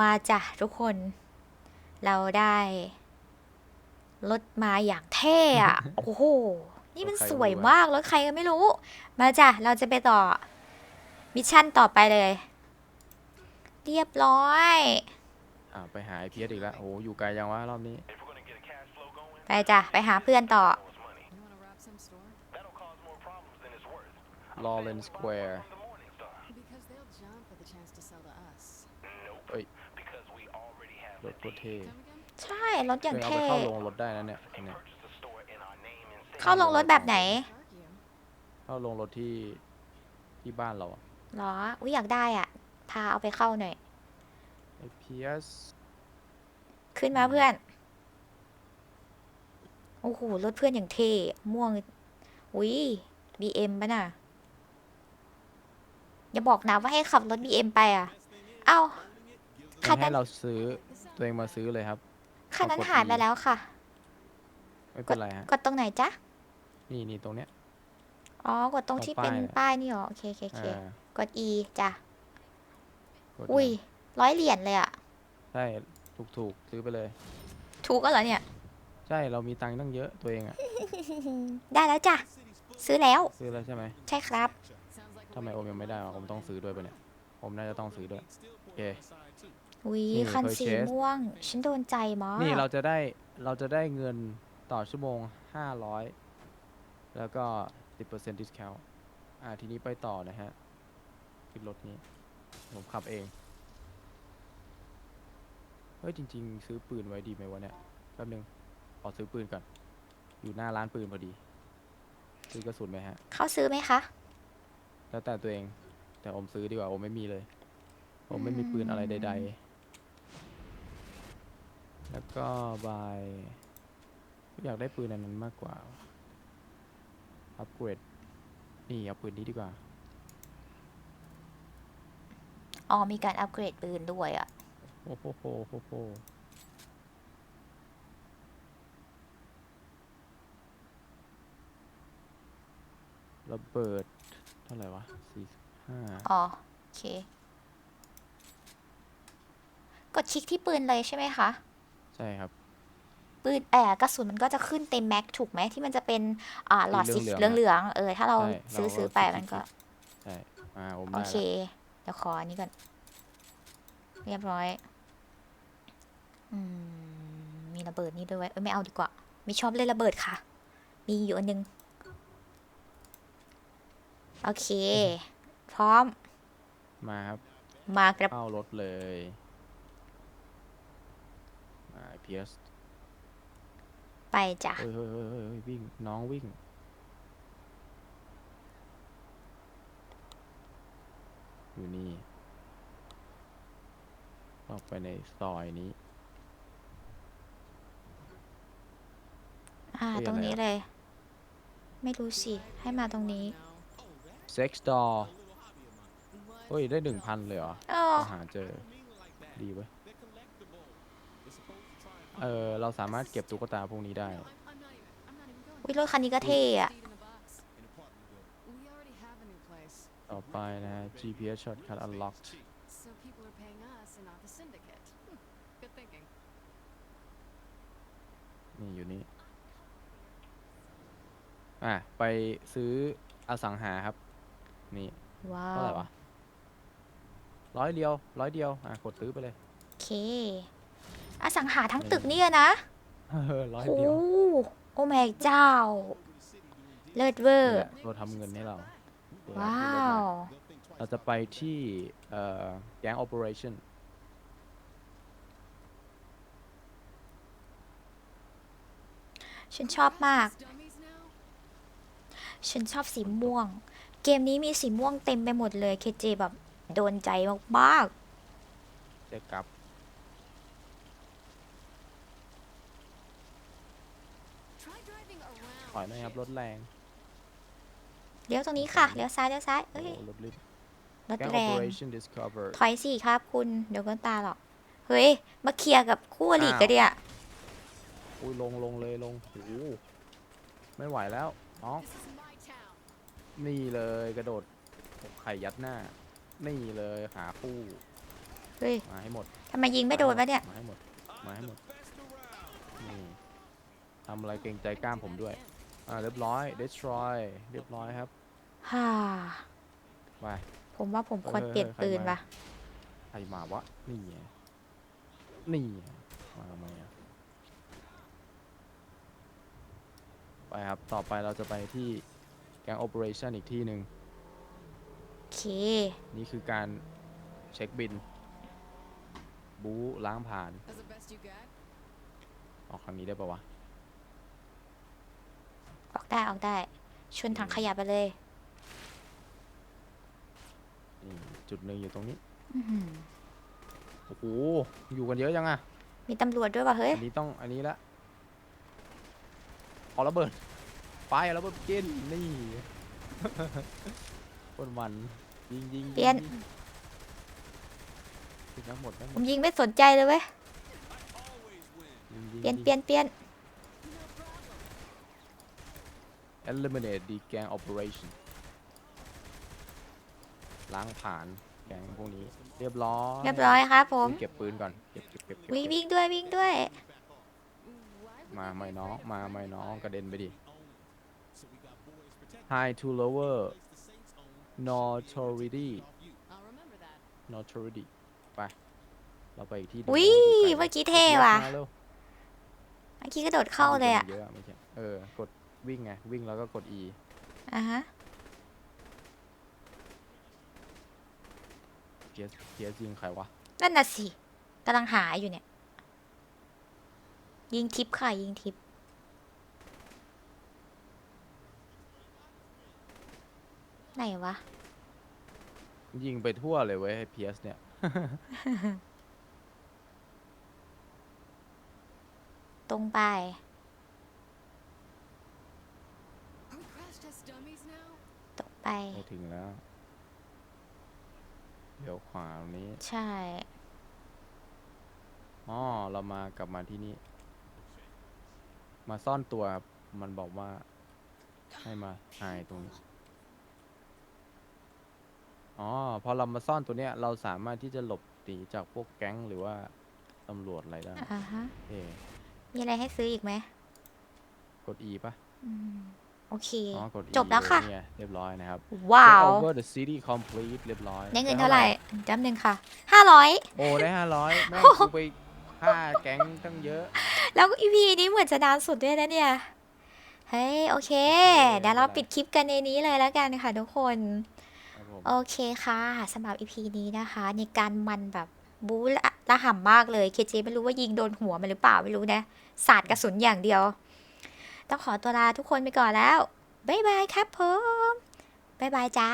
มาจ้ะทุกคน เราได้รถมาอย่างเท่อะโอ้โห นี่มันรถใครสวยไม่รู้อะมากรถใครก็ไม่รู้ มาจ้ะ เราจะไปต่อ มิชชั่นต่อไปเลย เรียบร้อยอ่าไปหาไอพีเอสอีกแล้ว โอ้โหอยู่ไกลยังวะรอบนี้ ไปจ้ะ ไปหาเพื่อนต่อ You want to rob some store? ลอเรนสแควร์ Because they'll jump at the chance to sell to us. รถโคตรเท่ Come again? ใช่รถอย่างเอาไปเท่เข้าโรงรถได้นะเนี่ยอันเนี่ยเข้าลงรถแบบไหน Argue. เข้าโรงรถที่ที่บ้านเราอะหรออุ้ยอยากได้อะ พาเอาไปเข้าหน่อยไอพีเอสขึ้นมาเพื่อน โอ้โห รถเพื่อนอย่างเท่ ม่วง อุ้ย BM ป่ะน่ะ อย่าบอกนะว่าให้ขับรถ BM ไปอะ เอ้าคันนั้ให้นเราซื้อตัวเองมาซื้อเลยครับ คันนั้นเอากดหายไป E แล้วค่ะ ไม่เป็นไรฮะกดตรงไหนจ๊ะ นี่นี่ตรงเนี้ย อ๋อ กดตรงตรงที่เป็นป้ายน่ะป้ายนี่เหรอ โอเคโอเคโอเคอ่ากด E จ้ะ กดอุ้ยนะร้อยเหรียญเลยอะใช่ถูกถูกซื้อไปเลย ถูกก็เหรอเนี่ย ใช่เรามีตังค์ตั้งเยอะตัวเองอะได้แล้วจ้ะ ซื้อแล้ว ซื้อแล้วใช่ไหมใช่ครับ Sounds like ทำไมโอมยังไม่ได้วะโอมต้องซื้อด้วยปะเนี่ย โอมน่าจะต้องซื้อด้วยโอเคอุ้ยนี่คันสี purchase ม่วง ฉันโดนใจมากนี่เราจะได้เราจะได้เงินต่อชั่วโมง 500 แล้วก็ 10% discount อ่าทีนี้ไปต่อนะฮะขึ้นรถนี้ ผมขับเอง เฮ้ย จริง ๆ ซื้อปืนไว้ดีไหมวะเนี่ยแป๊บนึง ขอซื้อปืนก่อน อยู่หน้าร้านปืนพอดี ซื้อกระสุนไหมฮะ เขาซื้อไหมคะ แล้วแต่ตัวเอง แต่อมซื้อดีกว่าอมไม่มีเลย อมไม่มีปืนอะไรใด ๆ แล้วก็บายอยากได้ปืนอันนั้นมากกว่า อัปเกรด นี่เอาปืนนี้ดีกว่า อ๋อมีการอัปเกรดปืนด้วยอะ โอ้โหโหโหโหระเบิด เท่าไหร่วะสี่สิบห้า อ๋อโอเค กดคลิกที่ปืนเลยใช่ไหมคะ ใช่ครับ ปืนแอบกระสุนมันก็จะขึ้นเต็มแม็กถูกไหมที่มันจะเป็นอ่าหลอดสีเหเหลืลือองงๆๆเออถ้าเราใช่ซื้อเราซื้อเราไปซื้อมันก็ใช่อ่าผมโอได้เคแล้วเดี๋ยวขออันนี้ก่อน เรียบร้อย อืม มีระเบิดนี่ด้วยเวยเอ้ยไม่เอาดีกว่า ไม่ชอบเล่นระเบิดค่ะ มีอยู่อันนึง โอเค พร้อม มาครับ มากระเข้ารถเลยอ่าเพียสไปจ้ะเฮ้ยเฮ้ยเฮ้ยเฮ้ยเฮ้ยวิ่ง น้องวิ่ง อยู่นี่ ออกไปในซอยนี้ อ่า เฮ้ยตรงอะไรนี้อะ เลย ไม่รู้สิ ให้มาตรงนี้ Sex doll เฮ้ย ได้หนึ่งพันเลยเหรอเออต้องหาเจอ ดีเว้ย เออ เราสามารถเก็บตุ๊กตาพวกนี้ได้ No, I'm, I'm not even. I'm not even going. วิรถคันนี้ก็เท่อะ Seed in a box. We already have a new place, ต่อไปนะฮะ GPS shortcut unlocked so people are paying us and not the syndicate. Hmm, Good thinking. นี่อยู่นี่ อะ ไปซื้ออสังหาครับ นี่ว้าเท่าไหร่ว วะ ร้อยเดียวร้อยเดียวอะกดซื้อไปเลยโอเค อสังหาทั้งตึกนี่อะนะเออร้อยโอ้เดียวโอ้แม่เจ้า เลิศเวอนี่ร์แหละเราทำเงินให้เราเดี๋ยว้าขึ้นรถวมาเราจะไปที่เอ่อแก๊ง operation ฉันชอบมาก Dummies now? ฉันชอบสีม่วง เกมนี้มีสีม่วงเต็มไปหมดเลย เคเจแบบ โดนใจมากเจะกลับ Try driving around. ถอยหนะครับ รถแรงๆเลี้ยวตรงนี้ค่ะเลี้ยวซ้ายเลี้ยวซ้ายโอ้เอ้ยรถลิฟรถแก๊งแรง operation discover ถอยสิครับคุณ เดี๋ยวก็ตาหรอก เฮ้ย มาเคลียร์กับคู่อริกันเดียอุ้ยลงลงเลยลงโอ้โหไม่ไหวแล้วน้อง This is my town. นี่เลยกระโดดไข่ยัดหน้า นี่เลยขาคู่เฮ้ยมาให้หมดทำไมยิงไม่โดนวะเนี่ย มาให้หมดมาให้หมดนี่ทำอะไรเกรงใจกล้ามผมด้วยอ่าเรียบร้อย destroy เรียบร้อยครับฮ่า ไปผมว่าผมควรเออเปลี่ยนใครปืนมาว่ะใครมาวะนี่ไงนี่ไงมาทำไมอะไปครับ ต่อไปเราจะไปที่แกง operation อีกที่หนึ่งโอ เค นี่คือการเช็คบิน บู๊ล้างผ่าน That's the best you got? ออกทางนี้ได้ปะวะ ออกได้ออกได้ ชนถังขยะไปเลย นี่จุดหนึ่งอยู่ตรงนี้ อื้อหือโอ้โห อยู่กันเยอะจังอะมีตำรวจด้วยว่ะเฮ้ย อันนี้ต้องอันนี้ละเอาระเบิด ไปเอาระเบิดกิน นี่ คนมัน ยิงยิงเปลี่ยน งยิงทั้งหมดทั้งหผมมดยิงไม่สนใจเลยเว้ย ยิงยิงเปลี่ยนงเปลี่ยนเปลี่ยน eliminate the gang operation ล้างผ่านแก๊งพวกนี้ เรียบร้อยเรียบร้อยครับผมเก็บปืนก่อนเก็บเก็บเก็บเก็บวิ่งเก็บวิ่งด้วยวิ่งด้วย Why would มา we ไม่ get น้อง rid of มาไม่น้อง that? กระเด็นไปดิ high to lower notoriety I'll remember that. notoriety ไป เราไปอีกที่หนึ่งอุ้ยโอ้เมื่ออกี้ไกลเท่ว่ะมาเร็วเมื่อกี้กระโดดเข้าเลยอะ เยอะเมื่อกี้เออ กดวิ่งไง วิ่งแล้วก็กด E อะฮะ เพียสเพียสยิงใครวะ นั่นน่ะสิกำลังหาอยู่เนี่ย ยิงทิปค่ะ ยิงทิป ไหนวะ ยิงไปทั่วเลยเว้ยเพียสเนี่ย ตรงไป Are we crash test dummies now? ตรงไปไปถึงแล้วเดี๋ยวขวาตรงนี้ใช่ อ๋อเรามากลับมาที่นี่ มาซ่อนตัวครับมันบอกว่าให้มาหายตรงนี้ อ๋อ พอเรามาซ่อนตัวเนี้ยเราสามารถที่จะหลบหนีจากพวกแก๊งหรือว่าตำรวจอะไรได้อ่าฮะ เอ๊ะมีอะไรให้ซื้ออีกไหมกด E ปะอืมโอเค อ๋อกด E จบแล้วค่ะเออเนี่ยเรียบร้อยนะครับ ว้าว Take over the city complete เรียบร้อยได้เงินเท่าไหร่จำหนึ่งค่ะห้าร้อยโอ้ได้ห้าร้อยแม่งกูไปฆ่าแก๊งตั้งเยอะ แล้วอีพีนี้เหมือนจะนานสุดด้วยนะเนี่ย เฮ้ย โอเค โอเคเดี๋ยวเราไม่เป็นไรปิดคลิปกันในนี้เลยแล้วกันค่ะทุกคนครับ ผมโอเคค่ะสำหรับอีพีนี้นะคะ ในการมันแบบบู๊ละระห่ำมากเลยเคเจไม่รู้ว่ายิงโดนหัวมันหรือเปล่าไม่รู้นะสาดกระสุนอย่างเดียว ต้องขอตัวลาทุกคนไปก่อนแล้ว บ๊ายบายครับผม บ๊ายบายจ้า